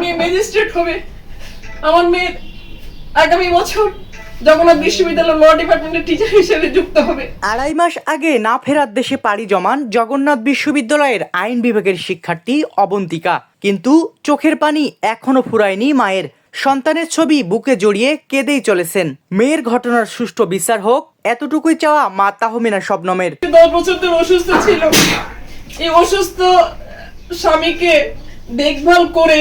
মেয়ে ম্যাজিস্ট্রেট হবে। আমার মেয়ে আগামী বছর জগন্নাথ বিশ্ববিদ্যালয় ল ডিপার্টমেন্টের টিচার হিসেবে যুক্ত হবে। আড়াই মাস আগে না ফেরার দেশে পাড়ি জমান জগন্নাথ বিশ্ববিদ্যালয়ের আইন বিভাগের শিক্ষার্থী অবন্তিকা। কিন্তু চোখের পানি এখনও ফুরায়নি মায়ের। সন্তানের ছবি বুকে জড়িয়ে কেঁদেই চলেছেন। মেয়ের ঘটনার সুষ্ঠু বিচার হোক এতটুকুই চাওয়া মা তাহমিনা শবনমের। দশ বছর ধরে অসুস্থ ছিল। এই অসুস্থ স্বামীকে দেখভাল করে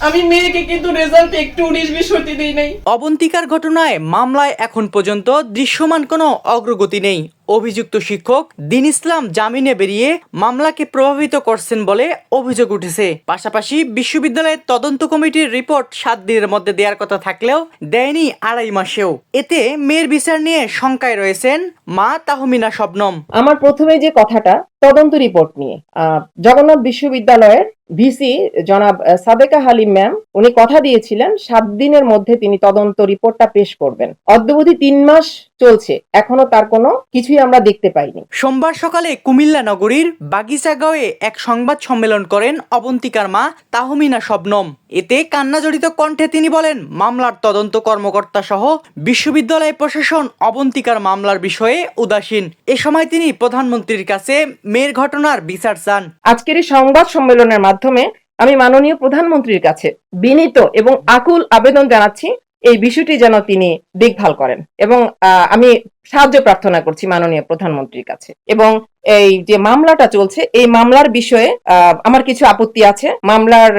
আমি মেয়েকে কিন্তু রেজাল্ট একটু উনিশ বিশ হতে দিই নাই। অবন্তিকার ঘটনায় মামলায় এখন পর্যন্ত দৃশ্যমান কোনো অগ্রগতি নেই। অভিযুক্ত শিক্ষক দিন ইসলাম জামিনে বেরিয়ে মামলাকে প্রভাবিত করছেন বলে অভিযোগ উঠেছে। পাশাপাশি বিশ্ববিদ্যালয়ের তদন্ত কমিটির রিপোর্ট সাত দিনের মধ্যে দেওয়ার কথা থাকলেও দেয়নি আড়াই মাসেও। এতে মেয়ের বিচার নিয়ে শঙ্কায় রয়েছেন মা তাহমিনা শবনম। আমার প্রথমে যে কথাটা তদন্ত রিপোর্ট নিয়ে। আহ, জগন্নাথ বিশ্ববিদ্যালয়ের ভিসি জনাব সাদেকা হালিম ম্যাম, উনি কথা দিয়েছিলেন, সাত দিনের মধ্যে তিনি তদন্ত রিপোর্টটা পেশ করবেন। অদ্যবধি তিন মাস চলছে। এখনও তার কোনো কিছুই আমরা দেখতে পাইনি। সোমবার সকালে কুমিল্লা নগরীর বাগিচাগাঁওয়ে এক সংবাদ সম্মেলন করেন অবন্তিকার মা তাহমিনা শবনম। এতে কান্নাজড়িত কণ্ঠে তিনি বলেন মামলার তদন্ত কর্মকর্তা সহ বিশ্ববিদ্যালয় প্রশাসন অবন্তিকার মামলার বিষয়ে উদাসীন। এ সময় তিনি প্রধানমন্ত্রীর কাছে মেয়ের ঘটনার বিচার চান। আজকের এই সংবাদ সম্মেলনের মাধ্যমে আমি মাননীয় প্রধানমন্ত্রীর কাছে বিনীত এবং আকুল আবেদন জানাচ্ছি এই বিষয়টি যেন তিনি দেখভাল করেন। এবং আমি সাহায্য প্রার্থনা করছি মাননীয় প্রধানমন্ত্রীর কাছে। এবং এই যে মামলাটা চলছে, এই মামলার বিষয়ে আমার কিছু আপত্তি আছে। মামলার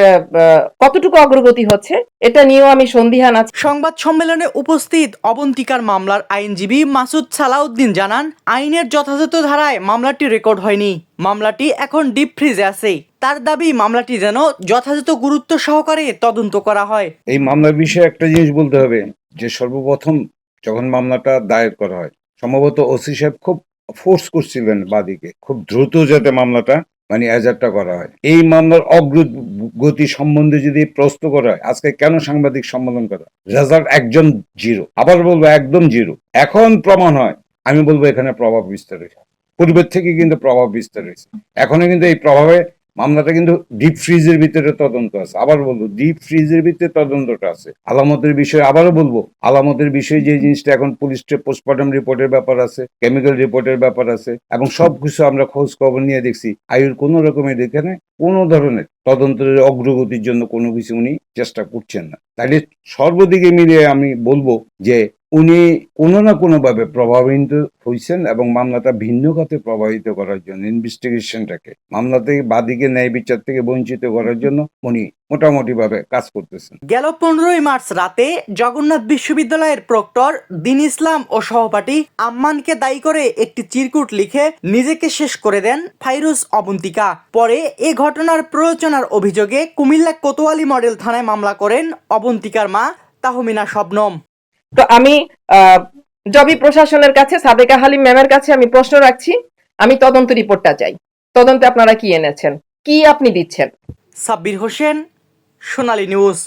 কতটুকু অগ্রগতি হচ্ছে, এটা নিয়েও আমি সন্দিহান আছি। সংবাদ সম্মেলনে উপস্থিত অবন্তিকার মামলার আইনজীবী মাসুদ সালাউদ্দিন জানান, আইনের যথাযথ ধারায় মামলাটি রেকর্ড হয়নি। মামলাটি এখন ডিপ ফ্রিজে আছে। তার দাবি মামলাটি যেন যথাযথ গুরুত্ব সহকারে তদন্ত করা হয়। এই মামলার বিষয়ে একটা জিনিস বলতে হবে, যে সর্বপ্রথম যখন মামলাটা দায়ের করা হয়, সম্ভবত ওসি সাহেব খুব ফোর্স করছিলেন বাদীকে, খুব দ্রুত যাতে মামলাটা মানে এজারটা করা হয়। এই মামলার অগ্রগতি সম্বন্ধে যদি প্রশ্ন করা হয়, আজকে কেন সাংবাদিক সম্মেলন করা রেজাল্ট একজন জিরো আবার বলব, একদম জিরো এখন প্রমাণ হয়, আমি বলব এখানে প্রভাব বিস্তার হয়েছে। পূর্বের থেকে কিন্তু প্রভাব বিস্তার হয়েছে। এখনও কিন্তু এই প্রভাবে মামলাটা কিন্তু ডিপ ফ্রিজের ভিতরে তদন্ত আছে। আবার বলব ডিপ ফ্রিজের ভিতরে তদন্তটা আছে। আলামতের বিষয়ে আবারও বলব, আলামতের বিষয়ে যে জিনিসটা এখন পুলিশ পোস্টমর্টম রিপোর্টের ব্যাপার আছে কেমিক্যাল রিপোর্টের ব্যাপার আছে, এবং সবকিছু আমরা খোঁজ খবর নিয়ে দেখছি। আয়ুর কোনো রকমের এখানে কোনো ধরনের তদন্তের অগ্রগতির জন্য কোনো কিছু উনি চেষ্টা করছেন না। তাহলে সর্বদিকে মিলিয়ে আমি বলব যে উনি কোনো না কোনোভাবে প্রভাবিত হয়েছেন এবং মামলাটা ভিন্ন খাতে প্রভাবিত করার জন্য ইনভেস্টিগেশনটাকে মামলা থেকে বাদীকে ন্যায় বিচার থেকে বঞ্চিত করার জন্য উনি মোটামুটি ভাবে কাজ করতেছেন। গেল পনেরোই মার্চ রাতে জগন্নাথ বিশ্ববিদ্যালয়ের প্রক্টর দিন ইসলাম ও সহপাঠী আম্মানকে দায়ী করে একটি চিরকুট লিখে নিজেকে শেষ করে দেন ফাইরুজ অবন্তিকা। পরে এ ঘটনার প্ররোচনার অভিযোগে কুমিল্লা কোতোয়ালি মডেল থানায় মামলা করেন অবন্তিকার মা তাহমিনা শবনম। তো আমি আহ, জবি প্রশাসনের কাছে সাদেকা হালিম ম্যামের কাছে আমি প্রশ্ন রাখছি। আমি তদন্ত রিপোর্টটা চাই। তদন্তে আপনারা কি এনেছেন? কি আপনি দিচ্ছেন? সাব্বির হোসেন সোনালী নিউজ।